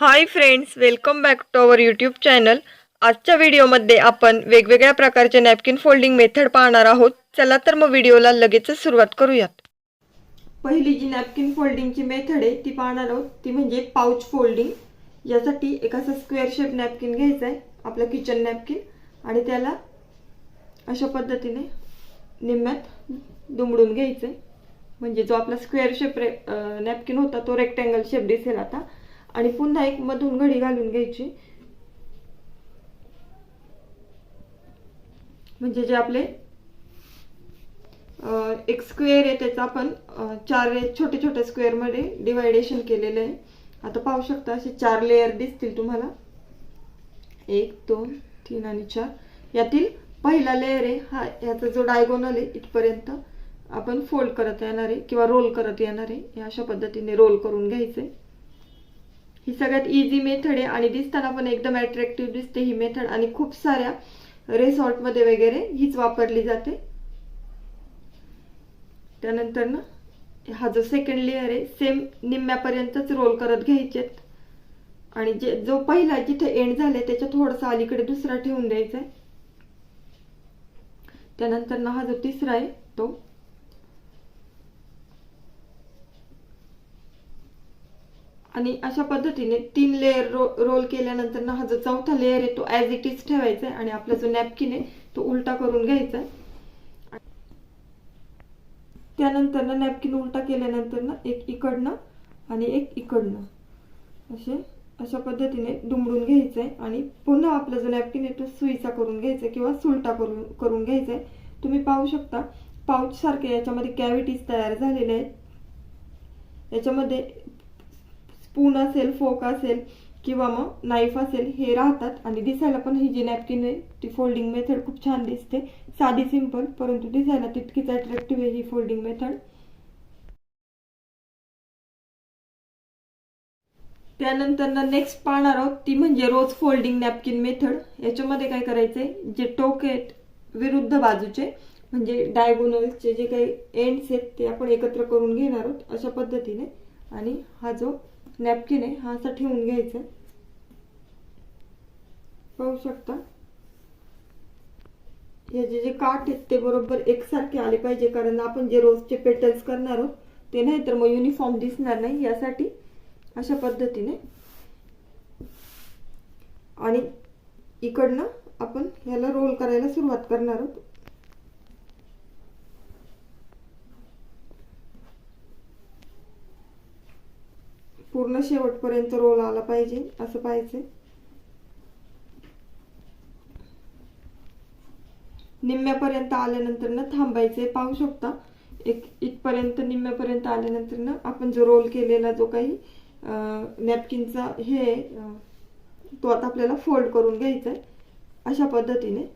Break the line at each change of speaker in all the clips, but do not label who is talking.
Hi friends welcome back to our YouTube channel आजच्या व्हिडिओमध्ये आपण वेगवेगळ्या प्रकारचे नॅपकिन फोल्डिंग मेथड पाहणार आहोत. चला तर मग व्हिडिओला लगेचच सुरुवात करूयात. पहिली जी नॅपकिन फोल्डिंगची मेथड आहे ती पाहणार आहोत. ती म्हणजे पाऊच फोल्डिंग यासाठी एक असं स्क्वेअर शेप नॅपकिन घ्यायचं आहे आपलं किचन नॅपकिन आणि त्याला अशा पद्धतीने निम्म्यात दुमडून घ्यायचं आहे म्हणजे जो आपला स्क्वेअर शेप रे नॅपकिन होता तो रेक्टँगल शेप दिसेल आता. आणि पुन्हा एक मधून घडी घालून घ्यायची. म्हणजे जे आपले एक स्क्वेअर आहे त्याचं आपण चार छोटे छोटे स्क्वेअरमध्ये डिवायडेशन केलेलं आहे. आता पाहू शकता असे चार लेअर दिसतील तुम्हाला. एक दोन तीन आणि चार. यातील पहिला लेअर आहे हा याचा जो डायगोनल आहे इथपर्यंत आपण फोल्ड करत येणार आहे किंवा रोल करत येणार आहे. अशा पद्धतीने रोल करून घ्यायचंय ही सगळ्यात इझी मेथड आहे आणि दिसताना पण एकदम अट्रॅक्टिव्ह दिसते ही मेथड आणि खूप साऱ्या रेसॉर्टमध्ये वगैरे हीच वापरली जाते. त्यानंतर ना हा जो सेकंड लेअर आहे सेम निम्म्यापर्यंतच रोल करत घ्यायचेत. आणि जे जो पहिला जिथे एंड झाले त्याच्या थोडासा अलीकडे दुसरा ठेवून द्यायचा आहे त्यानंतर ना हा जो तिसरा आहे तो आणि अशा पद्धतीने तीन लेअर रो रोल केल्यानंतर ना हा जो चौथा लेअर आहे तो ॲज इट इज ठेवायचा आहे आणि आपला जो नॅपकिन आहे तो उलटा करून घ्यायचा आहे. त्यानंतर ना नॅपकिन उलटा केल्यानंतर ना एक इकडनं आणि एक इकडनं असे अशा पद्धतीने दुमडून घ्यायचं आहे आणि पुन्हा आपला जो नॅपकिन आहे तो सुईचा करून घ्यायचा आहे किंवा सुलटा करून करून घ्यायचा आहे. तुम्ही पाहू शकता पाऊच सारखे याच्यामध्ये कॅव्हिटीज तयार झालेल्या आहेत. याच्यामध्ये स्पून असेल फोक असेल किंवा मग नाईफ असेल हे राहतात. आणि दिसायला पण ही जी नॅपकिन आहे ती फोल्डिंग मेथड खूप छान दिसते. साधी सिंपल परंतु दिसायला तितकीच अट्रॅक्टिव्ह आहे ही फोल्डिंग मेथड त्यानंतर ना नेक्स्ट पाहणार आहोत ती म्हणजे रोज फोल्डिंग नॅपकिन मेथड याच्यामध्ये काय करायचंय जे टोकेट विरुद्ध बाजूचे म्हणजे डायगोनलचे जे काही एंड्स आहेत ते आपण एकत्र करून घेणार आहोत अशा पद्धतीने. आणि हा जो नॅपकिन आहे हा असा ठेवून घ्यायचा. पाहू शकता. याचे जे काठ आहेत ते बरोबर एकसारखे आले पाहिजे कारण आपण जे रोजचे पेटल्स करणार आहोत ते नाही तर मग युनिफॉर्म दिसणार नाही यासाठी अशा पद्धतीने. आणि इकडनं आपण ह्याला रोल करायला सुरुवात करणार आहोत. पूर्ण शेवटपर्यंत रोल आला पाहिजे असं पाहिजे निम्म्यापर्यंत आल्यानंतर ना थांबायचे पाहू शकता. एक इथपर्यंत निम्म्यापर्यंत आल्यानंतर ना आपण जो रोल केलेला जो काही नॅपकिनचा हे आहे, तो आता आपल्याला फोल्ड करून घ्यायचा आहे अशा पद्धतीने.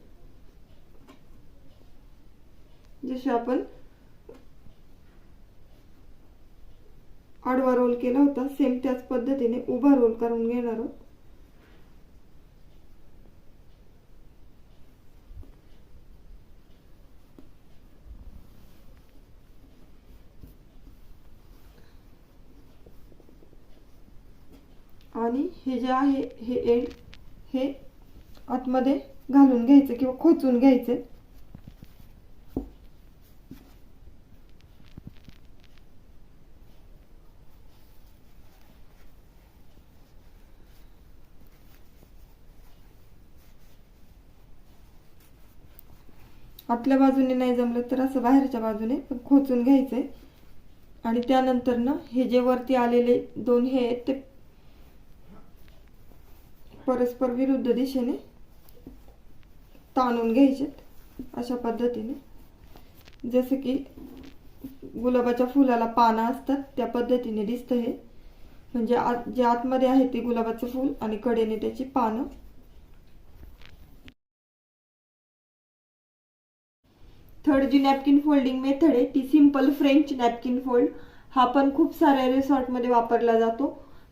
जसे आपण आडवा रोल केला होता. सेम त्याच पद्धतीने उभा रोल करून घेणार आहोत. आणि हे जे आहे हे एंड हे आतमध्ये घालून घ्यायचे किंवा खोचून घ्यायचे. आतल्या बाजूने नाही जमलं तर असं बाहेरच्या बाजूने खोचून घ्यायचं आहे आणि त्यानंतर ना हे जे वरती आलेले दोन हे आहेत ते परस्पर विरुद्ध दिशेने ताणून घ्यायचेत अशा पद्धतीने. जसं की गुलाबाच्या फुलाला पानं असतात त्या पद्धतीने दिसतं हे. म्हणजे आत जे आतमध्ये आहे ते गुलाबाचं फूल आणि कडेने त्याची पानं. थर्ड जी नॅपकिन फोल्डिंग मेथड आहे ती सिंपल फ्रेंच नॅपकिन फोल्ड. हा पण खूप साऱ्या रिसॉर्टमध्ये वापरला जातो.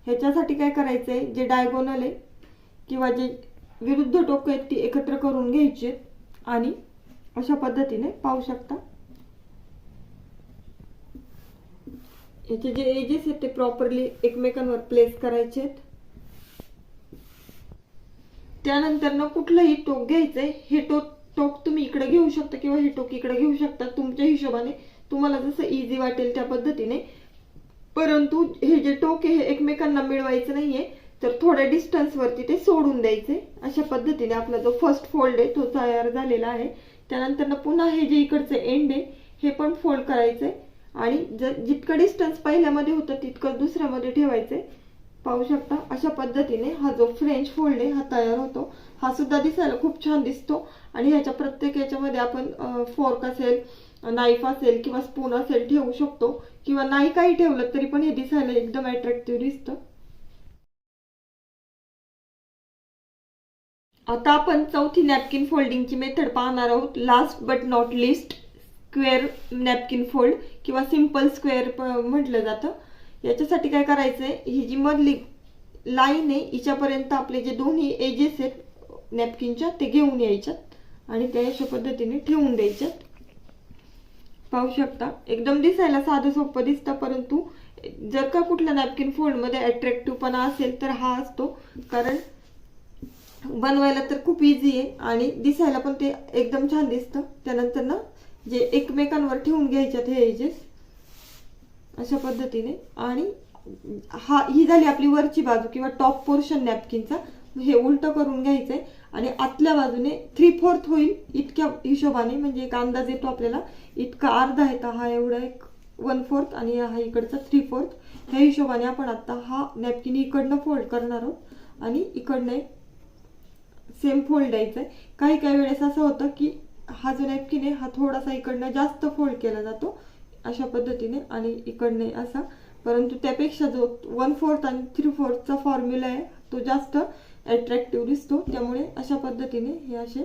ह्याच्यासाठी काय करायचं आहे जे डायगोनल आहे किंवा जे विरुद्ध टोकं आहेत ती एकत्र करून घ्यायची. आणि अशा पद्धतीने पाहू शकता. याचे जे एजेस आहेत ते प्रॉपरली एकमेकांवर प्लेस करायचे आहेत. त्यानंतर न कुठलंही टोक घ्यायचंय हे टोक टोक तुम्ही इकडे घेऊ शकता किंवा हे टोक इकडे घेऊ शकता तुमच्या हिशोबाने तुम्हाला जसं इझी वाटेल त्या पद्धतीने. परंतु हे जे टोक हे एकमेकांना मिळवायचं नाहीये तर थोड्या डिस्टन्स वरती ते सोडून द्यायचे. अशा पद्धतीने आपला जो फर्स्ट फोल्ड आहे तो तयार झालेला आहे. त्यानंतर ना पुन्हा हे जे इकडचं एंड आहे हे पण फोल्ड करायचंय. आणि जर जितकं डिस्टन्स पहिल्यामध्ये होतं तितकं दुसऱ्यामध्ये ठेवायचंय. पाहू शकता. अशा पद्धतीने हा जो फ्रेंच फोल्ड आहे हा तयार होतो. हा सुद्धा दिसायला खूप छान दिसतो. आणि ह्याच्या प्रत्येक याच्यामध्ये आपण फोर्क असेल नाईफ असेल किंवा स्पून असेल ठेवू शकतो. किंवा नाही काही ठेवलं तरी पण हे दिसायला एकदम अट्रॅक्टिव्ह दिसतं. आता आपण चौथी नॅपकिन फोल्डिंगची मेथड पाहणार आहोत. Last but not least square napkin fold किंवा सिंपल स्क्वेअर म्हटलं जातं. याच्यासाठी काय करायचंय? ही जी मधली लाईन आहे हिच्यापर्यंत आपले जे दोन्ही एजेस आहेत नॅपकिनच्या ते घेऊन यायच्यात आणि त्या अशा पद्धतीने ठेवून द्यायच्यात. पाहू शकता. एकदम दिसायला साधं सोपं दिसतं परंतु जर का कुठल्या नॅपकिन फोल्डमध्ये अट्रॅक्टिव्हपणा असेल तर हा असतो. कारण बनवायला तर खूप इझी आहे आणि दिसायला पण ते एकदम छान दिसतं. त्यानंतर ना जे एकमेकांवर ठेवून घ्यायच्यात हे एजेस अशा पद्धतीने. आणि हा ही झाली आपली वरची बाजू किंवा टॉप पोर्शन नॅपकिनचा हे उलट करून घ्यायचंय. आणि आतल्या बाजूने थ्री फोर्थ होईल इतक्या हिशोबाने. म्हणजे एक अंदाज येतो आपल्याला. इतका अर्धा येतो हा एवढा एक वन फोर्थ आणि हा इकडचा थ्री फोर्थ ह्या हिशोबाने आपण आता हा नॅपकिन इकडनं फोल्ड करणार आहोत. आणि इकडनं एक सेम फोल्ड द्यायचा आहे काही काही वेळेस असं होतं की हा जो नॅपकिन आहे हा थोडासा इकडनं जास्त फोल्ड केला जातो. अशा पद्धतीने आणि इकडने असा. परंतु त्यापेक्षा जो वन फोर्थ आणि थ्री फोर्थचा फॉर्म्युला आहे तो जास्त अट्रॅक्टिव्ह दिसतो. त्यामुळे अशा पद्धतीने हे असे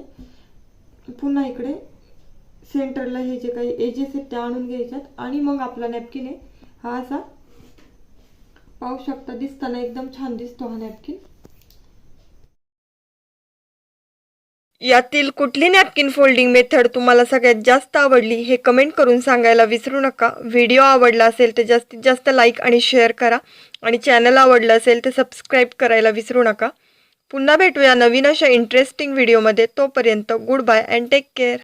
पुन्हा इकडे सेंटरला हे जे काही एजेस आहेत त्या आणून घ्यायच्यात. आणि मग आपला नॅपकिन आहे. हा असा पाहू शकता दिसताना एकदम छान दिसतो हा नॅपकिन यातील कुठली नॅपकिन फोल्डिंग मेथड तुम्हाला सगळ्यात जास्त आवडली हे कमेंट करून सांगायला विसरू नका. व्हिडिओ आवडला असेल तर जास्तीत जास्त लाईक आणि शेअर करा. आणि चॅनल आवडलं असेल तर सबस्क्राईब करायला विसरू नका. पुन्हा भेटूया नवीन अशा इंटरेस्टिंग व्हिडिओमध्ये तोपर्यंत good bye and take care